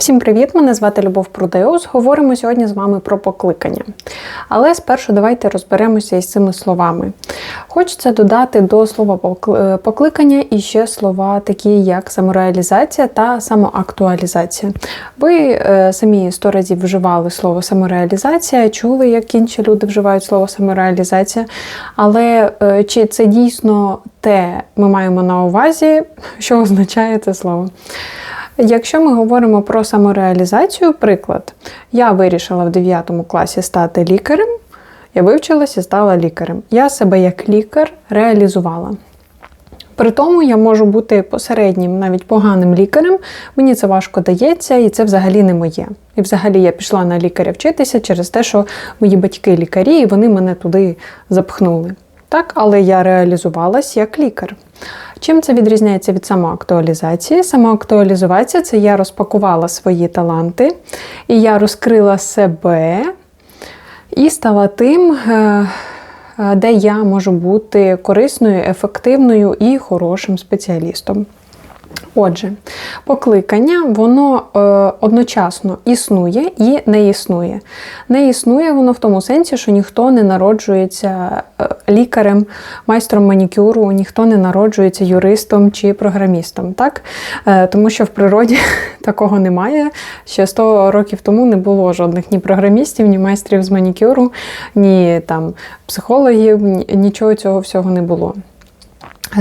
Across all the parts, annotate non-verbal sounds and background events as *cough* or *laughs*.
Всім привіт! Мене звати Любов Прудеус. Говоримо сьогодні з вами про покликання. Але спершу давайте розберемося із цими словами. Хочеться додати до слова покликання і ще слова, такі як самореалізація та самоактуалізація. Ви е, самі сто разів вживали слово самореалізація, чули, як інші люди вживають слово самореалізація. Але е, чи це дійсно те ми маємо на увазі, що означає це слово? Якщо ми говоримо про самореалізацію, приклад, я вирішила в 9 класі стати лікарем, я вивчилася і стала лікарем. Я себе як лікар реалізувала. При тому я можу бути посереднім, навіть поганим лікарем. Мені це важко дається, і це взагалі не моє. І взагалі я пішла на лікаря вчитися через те, що мої батьки лікарі, і вони мене туди запхнули. Так, але я реалізувалась як лікар. Чим це відрізняється від самоактуалізації? Самоактуалізація це я розпакувала свої таланти, і я розкрила себе і стала тим, е, е, де я можу бути корисною, ефективною і хорошим спеціалістом. Отже, покликання воно е, одночасно існує і не існує. Не існує воно в тому сенсі, що ніхто не народжується е, лікарем, майстром манікюру, ніхто не народжується юристом чи програмістом. Так? Е, тому що в природі *laughs* такого немає. Ще 100 років тому не було жодних ні програмістів, ні майстрів з манікюру, ні там психологів, ні- нічого цього всього не було.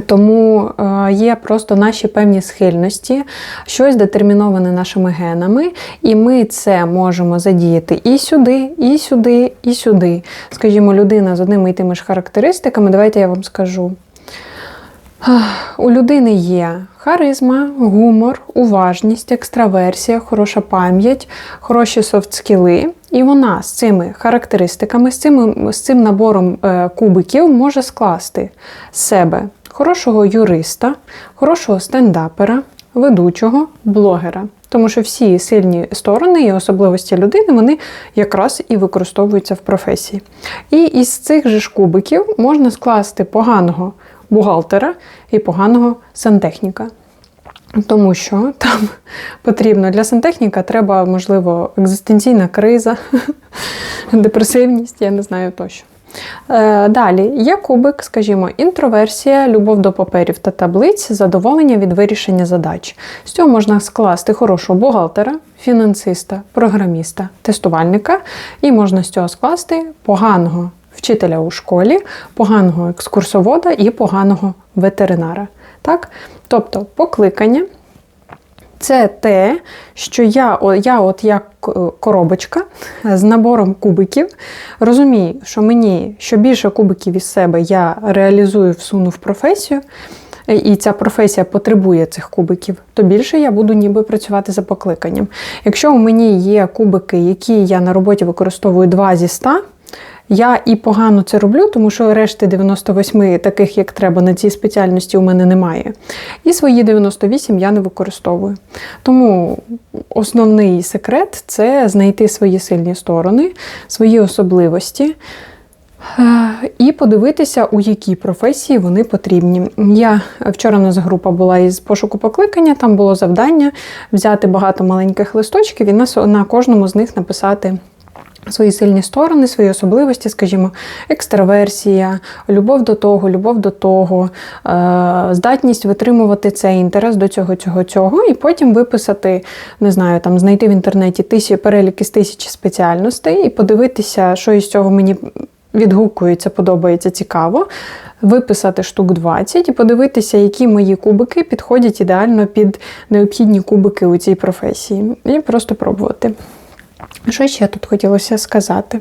Тому е, є просто наші певні схильності, щось детерміноване нашими генами, і ми це можемо задіяти і сюди, і сюди, і сюди. Скажімо, людина з одними і тими ж характеристиками, давайте я вам скажу. У людини є харизма, гумор, уважність, екстраверсія, хороша пам'ять, хороші софт-скіли. І вона з цими характеристиками, з цим, з цим набором е, кубиків може скласти себе хорошого юриста, хорошого стендапера, ведучого, блогера. Тому що всі сильні сторони і особливості людини вони якраз і використовуються в професії. І із цих же ж кубиків можна скласти поганого бухгалтера і поганого сантехніка. Тому що там *laughs* потрібно для сантехніка треба, можливо, екзистенційна криза, *laughs* депресивність, я не знаю тощо. Е, Далі є кубик, скажімо, інтроверсія, любов до паперів та таблиць, задоволення від вирішення задач. З цього можна скласти хорошого бухгалтера, фінансиста, програміста, тестувальника, і можна з цього скласти поганого вчителя у школі, поганого екскурсовода і поганого ветеринара. Так? Тобто покликання це те, що я, я от як е, коробочка з набором кубиків, розумію, що мені що більше кубиків із себе я реалізую, всуну в професію, е, і ця професія потребує цих кубиків, то більше я буду ніби працювати за покликанням. Якщо у мені є кубики, які я на роботі використовую 2 зі 100, я і погано це роблю, тому що решти 98 таких, як треба, на цій спеціальності у мене немає. І свої 98 я не використовую. Тому основний секрет це знайти свої сильні сторони, свої особливості. е, І подивитися, у якій професії вони потрібні. Я вчора у нас група була із пошуку покликання, там було завдання взяти багато маленьких листочків і на кожному з них написати свої сильні сторони, свої особливості, скажімо, екстраверсія, любов до того, любов до того, е, здатність витримувати цей інтерес до цього, цього, цього, і потім виписати, не знаю, там знайти в інтернеті тисячі перелік із тисячі спеціальностей і подивитися, що із цього мені відгукується, подобається, цікаво. Виписати штук 20 і подивитися, які мої кубики підходять ідеально під необхідні кубики у цій професії. І просто пробувати. Що ще тут хотілося сказати?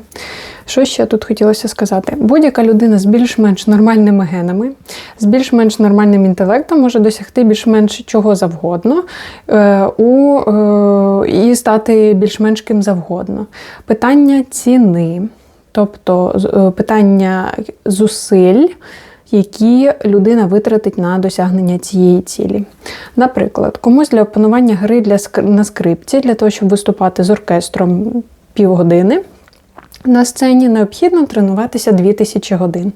Що ще тут хотілося сказати? Будь-яка людина з більш-менш нормальними генами, з більш-менш нормальним інтелектом може досягти більш-менш чого завгодно е, у, е, і стати більш-менш ким завгодно. Питання ціни, тобто е, питання зусиль. Які людина витратить на досягнення цієї цілі. Наприклад, комусь для опанування гри для на скрипці, для того, щоб виступати з оркестром півгодини, На сцені необхідно тренуватися 2000 годин.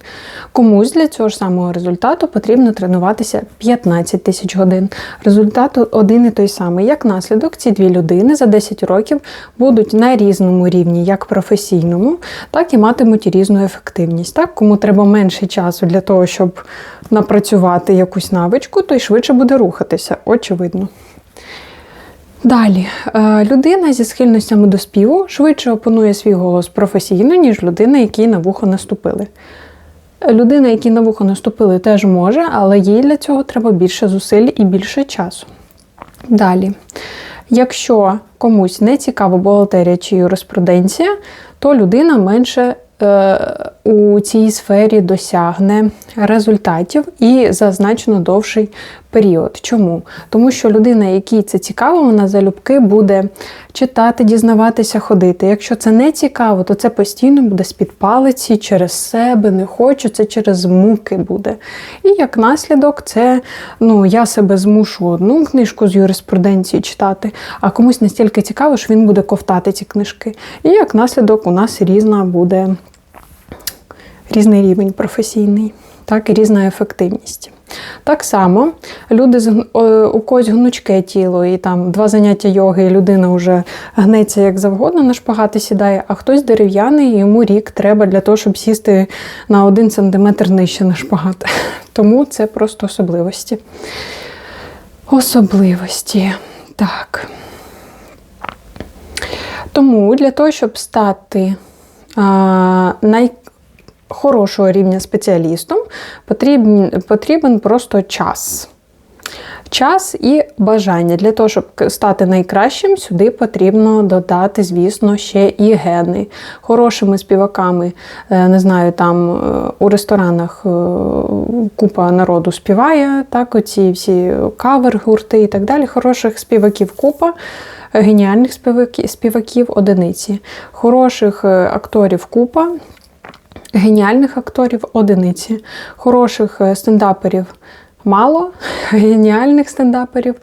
Комусь для цього ж самого результату потрібно тренуватися 15 тисяч годин. Результат один і той самий. Як наслідок, ці дві людини за 10 років будуть на різному рівні, як професійному, так і матимуть різну ефективність. Так, Кому треба менше часу для того, щоб напрацювати якусь навичку, той швидше буде рухатися, очевидно. Далі, е, людина зі схильностями до співу швидше опанує свій голос професійно, ніж людина, якій на вухо наступили. Людина, якій на вухо наступили, теж може, але їй для цього треба більше зусиль і більше часу. Далі, якщо комусь не цікава бухгалтерія чи юриспруденція, то людина менше е, у цій сфері досягне результатів і за значно довший період. Чому? Тому що людина, якій це цікаво, вона залюбки буде читати, дізнаватися, ходити. Якщо це не цікаво, то це постійно буде з-під палиці через себе, не хочу, це через муки буде. І як наслідок, це ну, я себе змушу одну книжку з юриспруденції читати, а комусь настільки цікаво, що він буде ковтати ці книжки. І як наслідок, у нас різна буде різний рівень професійний, так і різна ефективність. Так само люди з у когось гнучке тіло, і там два заняття йоги, і людина вже гнеться як завгодно на шпагати сідає, а хтось дерев'яний, йому рік треба для того, щоб сісти на один сантиметр нижче на шпагат. *laughs* Тому це просто особливості. Особливості. Так. Тому для того, щоб стати а, най, хорошого рівня спеціалістом потрібен, потрібен просто час. Час і бажання. Для того, щоб стати найкращим, сюди потрібно додати, звісно, ще і гени. Хорошими співаками, е, не знаю, там е, у ресторанах е, купа народу співає, так, оці всі кавер-гурти і так далі. Хороших співаків купа, геніальних співаків одиниці, хороших акторів купа, геніальних акторів одиниці, хороших е, стендаперів мало, *laughs* геніальних стендаперів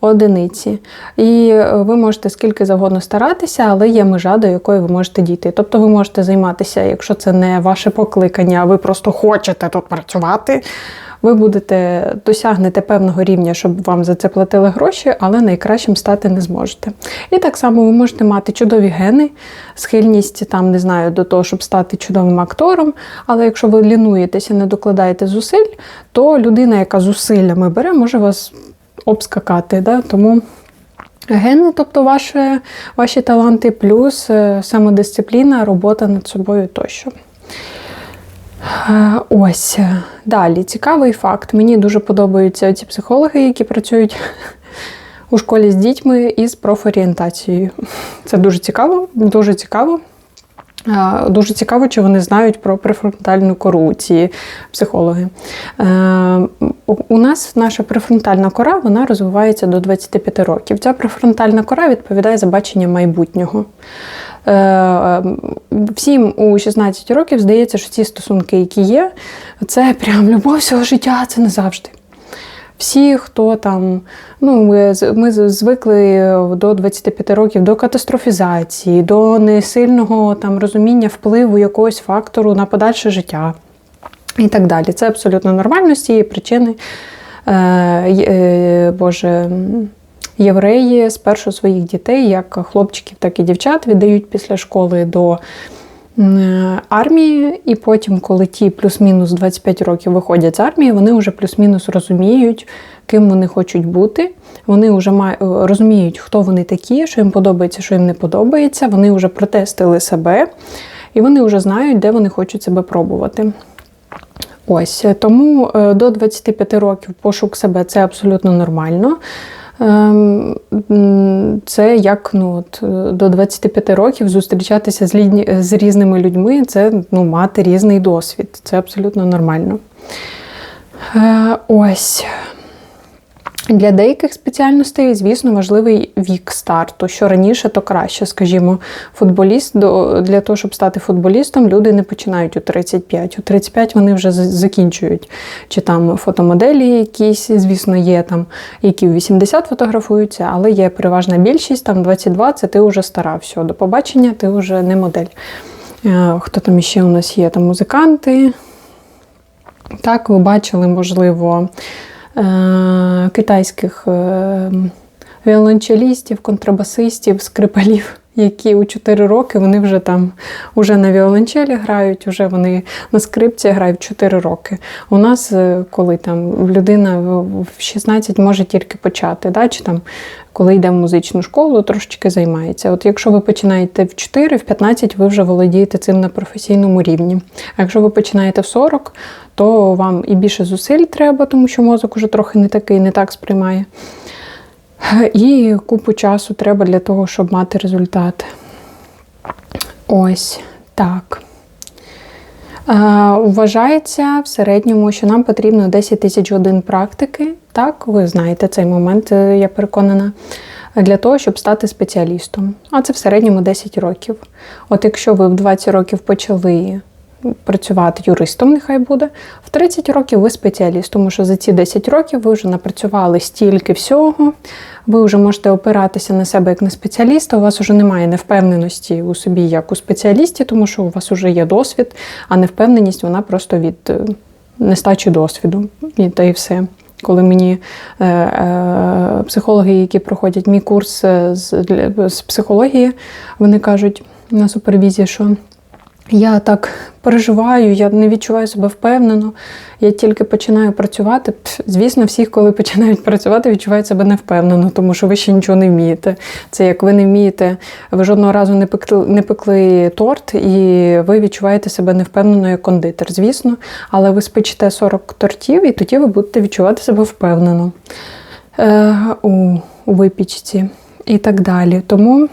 одиниці. І е, ви можете скільки завгодно старатися, але є межа, до якої ви можете дійти. Тобто ви можете займатися, якщо це не ваше покликання, а ви просто хочете тут працювати ви будете досягнете певного рівня, щоб вам за це платили гроші, але найкращим стати не зможете. І так само ви можете мати чудові гени, схильність там, не знаю, до того, щоб стати чудовим актором. Але якщо ви лінуєтеся, не докладаєте зусиль, то людина, яка зусиллями бере, може вас обскакати. Да? Тому. Гени, тобто ваші, ваші таланти, плюс е, самодисципліна, робота над собою тощо. Е, ось далі цікавий факт. Мені дуже подобаються ці психологи, які працюють у школі з дітьми із профорієнтацією. Це дуже цікаво, дуже цікаво. Е, дуже цікаво, чи вони знають про префронтальну кору, ці психологи. Е, у нас наша префронтальна кора вона розвивається до 25 років. Ця префронтальна кора відповідає за бачення майбутнього. Е, всім у 16 років здається, що ці стосунки, які є, це прям любов всього життя, це не завжди. Всі, хто там, ну ми ми звикли до 25 років до катастрофізації, до несильного там розуміння впливу якогось фактору на подальше життя і так далі. Це абсолютно нормально з цієї причини. Е, е, Боже євреї спершу своїх дітей, як хлопчиків, так і дівчат, віддають після школи до армії, і потім, коли ті плюс-мінус 25 років виходять з армії, вони вже плюс-мінус розуміють, ким вони хочуть бути. Вони вже розуміють, хто вони такі, що їм подобається, що їм не подобається. Вони вже протестили себе, і вони вже знають, де вони хочуть себе пробувати. Ось тому е, до 25 років пошук себе це абсолютно нормально. Ем, це як ну, от, до 25 років зустрічатися з з різними людьми, це ну, мати різний досвід. Це абсолютно нормально. Е, ось. Для деяких спеціальностей, звісно, важливий вік старту. Що раніше, то краще. Скажімо, футболіст для того, щоб стати футболістом, люди не починають у 35. У 35 вони вже закінчують. Чи там фотомоделі якісь, звісно, є там, які у 80 фотографуються, але є переважна більшість, там 22 це ти вже стара. Все, до побачення, ти вже не модель. Е, Хто там ще у нас є? Там музиканти. Так, ви бачили, можливо, китайських е, віолончелістів, контрабасистів, скрипалів, які у 4 роки вони вже там уже на віолончелі грають, вже вони на скрипці грають 4 роки. У нас, е, коли там людина в 16 може тільки почати, да? чи там, коли йде в музичну школу, трошечки займається. От якщо ви починаєте в 4, в 15 ви вже володієте цим на професійному рівні. А якщо ви починаєте в 40, то вам і більше зусиль треба, тому що мозок уже трохи не такий, не так сприймає. І купу часу треба для того, щоб мати результати. Ось так. Е, Вважається в середньому, що нам потрібно 10 тисяч годин практики. Так, ви знаєте цей момент, е, я переконана, для того, щоб стати спеціалістом. А це в середньому 10 років. От якщо ви в 20 років почали працювати юристом, нехай буде, в 30 років ви спеціаліст, тому що за ці 10 років ви вже напрацювали стільки всього, ви вже можете опиратися на себе як на спеціаліста, у вас вже немає невпевненості у собі як у спеціалісті, тому що у вас вже є досвід, а невпевненість вона просто від е, нестачі досвіду. І та і все. Коли мені е, е, психологи, які проходять мій курс е, з, з психології, вони кажуть на супервізії, що я так переживаю, я не відчуваю себе впевнено. Я тільки починаю працювати. Звісно, всі, коли починають працювати, відчувають себе невпевнено, тому що ви ще нічого не вмієте. Це як ви не вмієте, ви жодного разу не пекли, не пекли торт, і ви відчуваєте себе невпевнено як кондитер, звісно. Але ви спечете 40 тортів, і тоді ви будете відчувати себе впевнено е, у, у випічці і так далі. Тому.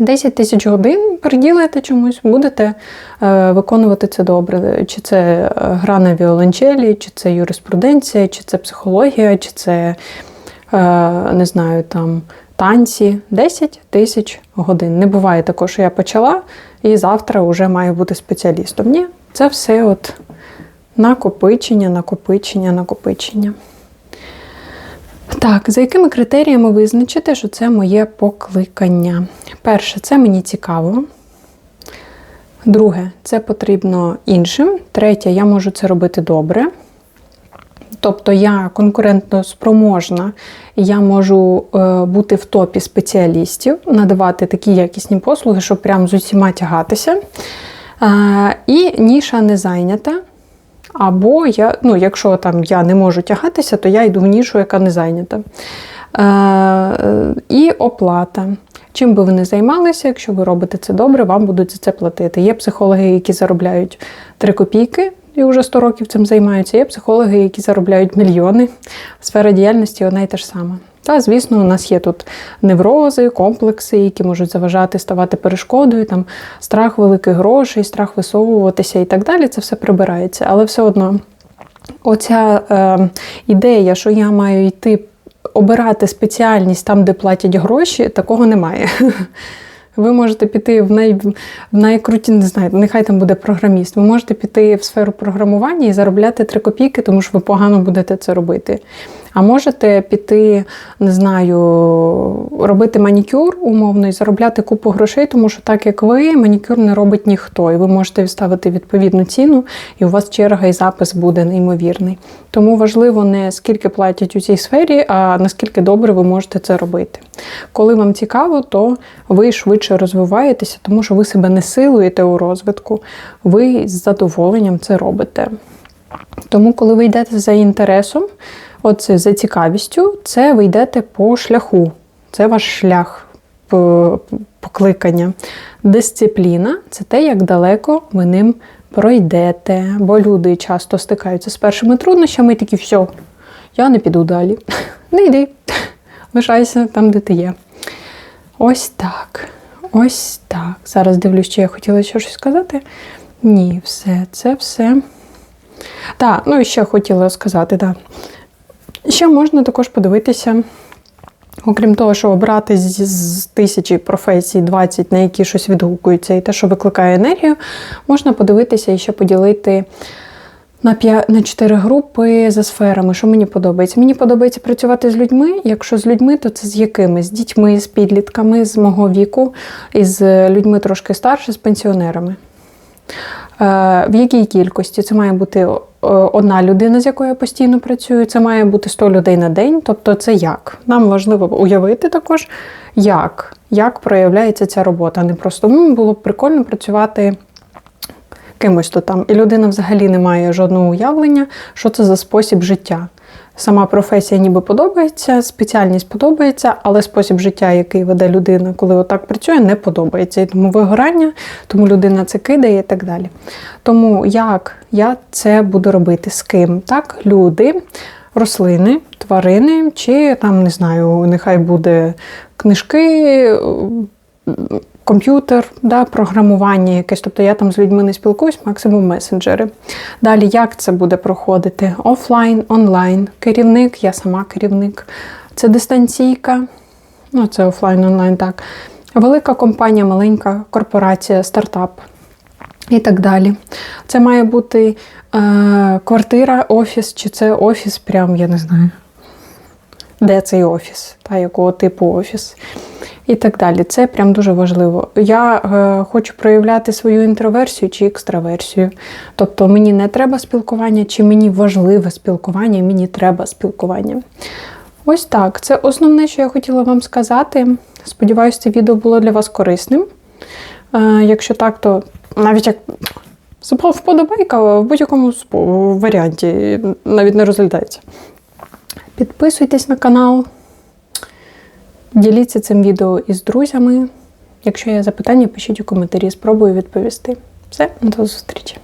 10 тисяч годин приділите чомусь, будете е, виконувати це добре. Чи це е, гра на віолончелі, чи це юриспруденція, чи це психологія, чи це е, не знаю, там танці. 10 тисяч годин. Не буває такого, що я почала і завтра вже маю бути спеціалістом. Ні, це все от накопичення, накопичення, накопичення. Так, за якими критеріями визначити, що це моє покликання? Перше, це мені цікаво. Друге, це потрібно іншим. Третє, я можу це робити добре. Тобто я конкурентно спроможна, я можу е, бути в топі спеціалістів, надавати такі якісні послуги, щоб прям з усіма тягатися. Е, і ніша не зайнята. Або я, ну, якщо там я не можу тягатися, то я йду в нішу, яка не зайнята. Е, і оплата. Чим би ви не займалися, якщо ви робите це добре, вам будуть за це платити. Є психологи, які заробляють 3 копійки і вже 100 років цим займаються. Є психологи, які заробляють мільйони. Сфера діяльності одна і та ж сама. Та, звісно, у нас є тут неврози, комплекси, які можуть заважати, ставати перешкодою, там страх великих грошей, страх висовуватися і так далі. Це все прибирається. Але все одно, оця е, ідея, що я маю йти обирати спеціальність там, де платять гроші, такого немає. *laughs* Ви можете піти в най, в найкруті, не знаю, нехай там буде програміст. Ви можете піти в сферу програмування і заробляти 3 копійки, тому що ви погано будете це робити. А можете піти, не знаю, робити манікюр умовно і заробляти купу грошей, тому що так як ви, манікюр не робить ніхто. І ви можете вставити відповідну ціну, і у вас черга і запис буде неймовірний. Тому важливо не скільки платять у цій сфері, а наскільки добре ви можете це робити. Коли вам цікаво, то ви швидше розвиваєтеся, тому що ви себе не силуєте у розвитку, ви з задоволенням це робите. Тому, коли ви йдете за інтересом, оце за цікавістю, це ви йдете по шляху. Це ваш шлях покликання. Дисципліна це те, як далеко ви ним пройдете. Бо люди часто стикаються з першими труднощами і такі, все, я не піду далі. *laughs* Не йди, *laughs* лишайся там, де ти є. Ось так. Ось так. Зараз дивлюсь, чи я хотіла ще щось сказати. Ні, все, це все. Так, ну і ще хотіла сказати, так. Ще можна також подивитися, окрім того, що обрати з, тисячі професій 20, на які щось відгукується, і те, що викликає енергію, можна подивитися і ще поділити на 5, на 4 групи за сферами, що мені подобається. Мені подобається працювати з людьми. Якщо з людьми, то це з якими? З дітьми, з підлітками, з мого віку, і з людьми трошки старше, з пенсіонерами. Е, В якій кількості? Це має бути е, одна людина, з якою я постійно працюю, це має бути 100 людей на день. Тобто, це як? Нам важливо уявити також, як, як проявляється ця робота. Не просто ну, було б прикольно працювати кимось то там. І людина взагалі не має жодного уявлення, що це за спосіб життя. Сама професія ніби подобається, спеціальність подобається, але спосіб життя, який веде людина, коли отак працює, не подобається. І тому вигорання, тому людина це кидає і так далі. Тому як я це буду робити? З ким? Так, люди, рослини, тварини, чи там, не знаю, нехай буде книжки, комп'ютер, да, програмування якесь. Тобто я там з людьми не спілкуюсь, максимум месенджери. Далі, як це буде проходити? Офлайн, онлайн. Керівник, я сама керівник. Це дистанційка, ну це офлайн, онлайн, так. Велика компанія, маленька корпорація, стартап. І так далі. Це має бути е, квартира, офіс, чи це офіс, прям я не знаю, де цей офіс, та якого типу офіс. І так далі. Це прям дуже важливо. Я е, хочу проявляти свою інтроверсію чи екстраверсію. Тобто мені не треба спілкування, чи мені важливе спілкування, мені треба спілкування. Ось так. Це основне, що я хотіла вам сказати. Сподіваюся, це відео було для вас корисним. Е, якщо так, то навіть як вподобайка в будь-якому варіанті навіть не розглядається. Підписуйтесь на канал. Діліться цим відео із друзями. Якщо є запитання, пишіть у коментарі, спробую відповісти. Все, до зустрічі!